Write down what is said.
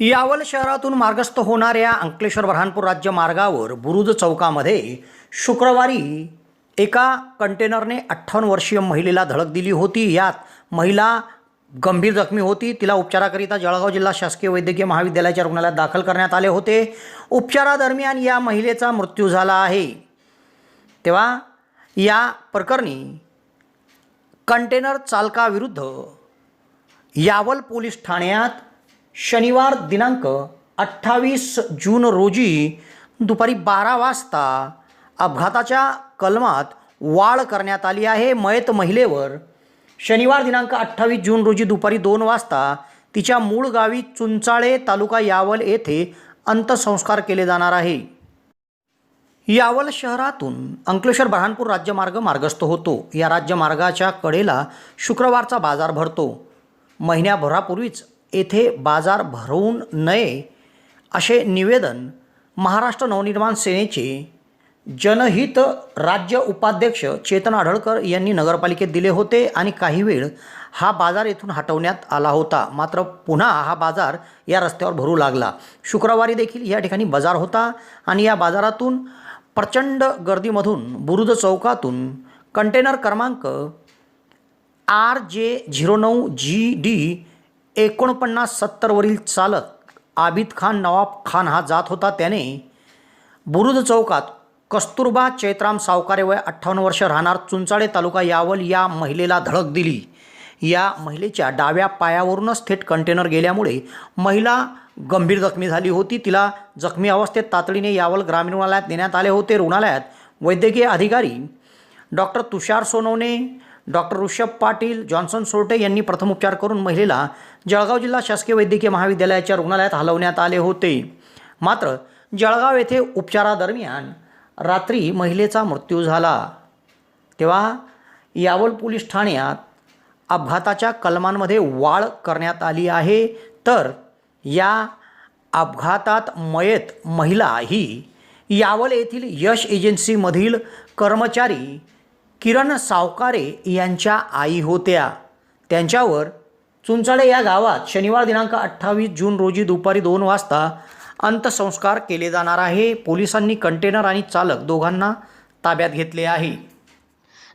यावल शहरातून मार्गस्थ होणाऱ्या अंकलेश्वर बऱ्हाणपूर राज्य मार्गावर बुरुज चौकामध्ये शुक्रवारी एका कंटेनरने अठ्ठावन्न वर्षीय महिलेला धडक दिली होती. यात महिला गंभीर जखमी होती. तिला उपचाराकरिता जळगाव जिल्हा शासकीय वैद्यकीय महाविद्यालयाच्या रुग्णालयात दाखल करण्यात आले होते. उपचारादरम्यान या महिलेचा मृत्यू झाला आहे. तेव्हा या प्रकरणी कंटेनर चालकाविरुद्ध यावल पोलीस ठाण्यात शनिवार दिनांक अठ्ठावीस जून रोजी दुपारी बारा वाजता अपघाताच्या कलमात वाढ करण्यात आली आहे. मयत महिलेवर शनिवार दिनांक अठ्ठावीस जून रोजी दुपारी दोन वाजता तिच्या मूळ गावी चुंचाळे तालुका यावल येथे अंत्यसंस्कार केले जाणार आहे. यावल शहरातून अंकलेश्वर बऱ्हाणपूर राज्यमार्ग मार्गस्थ होतो. या राज्यमार्गाच्या कडेला शुक्रवारचा बाजार भरतो. महिन्याभरापूर्वीच येथे बाजार भरवून नये असे निवेदन महाराष्ट्र नवनिर्माण सेनेचे जनहित राज्य उपाध्यक्ष चेतन आढळकर यांनी नगरपालिकेत दिले होते आणि काही वेळ हा बाजार येथून हटवण्यात आला होता. मात्र पुन्हा हा बाजार या रस्त्यावर भरू लागला. शुक्रवारी देखील या ठिकाणी बाजार होता आणि या बाजारातून प्रचंड गर्दीमधून बुरुज चौकातून कंटेनर क्रमांक आर जे झिरो नऊ जी डी एकोणपन्नास सत्तरवरील चालक आबिद खान नवाब खान हा जात होता. त्याने बुरुज चौकात कस्तुरबा चैत्राम सावकारे वय अठ्ठावन्न वर्ष राहणार चुंचाळे तालुका यावल या महिलेला धडक दिली. या महिलेच्या डाव्या पायावरूनच थेट कंटेनर गेल्यामुळे महिला गंभीर जखमी झाली होती. तिला जखमी अवस्थेत तातडीने यावल ग्रामीण रुग्णालयात नेण्यात आले होते. रुग्णालयात वैद्यकीय अधिकारी doctor Tushar Sonawane doctor Rishabh Patil Johnson Sorte यांनी प्रथम उपचार करून महिलेला जळगाव जिल्हा शासकीय वैद्यकीय महाविद्यालयाच्या रुग्णालयात हलवण्यात आले होते. मात्र जळगाव येथे उपचारादरम्यान रात्री महिलेचा मृत्यू झाला. तेव्हा यावल पोलीस ठाण्यात अपघाताच्या कलमांमध्ये वाढ करण्यात आली आहे. तर या अपघातात मयत महिला ही यावल येथील यश एजन्सीमधील कर्मचारी किरण सावकारे यांच्या आई होत्या. त्यांच्यावर चुंचाळे या गावात शनिवार दिनांक अठ्ठावीस जून रोजी दुपारी दोन वाजता अंत्यसंस्कार केले जाणार आहे. पोलिसांनी कंटेनर आणि चालक दोघांना ताब्यात घेतले आहे.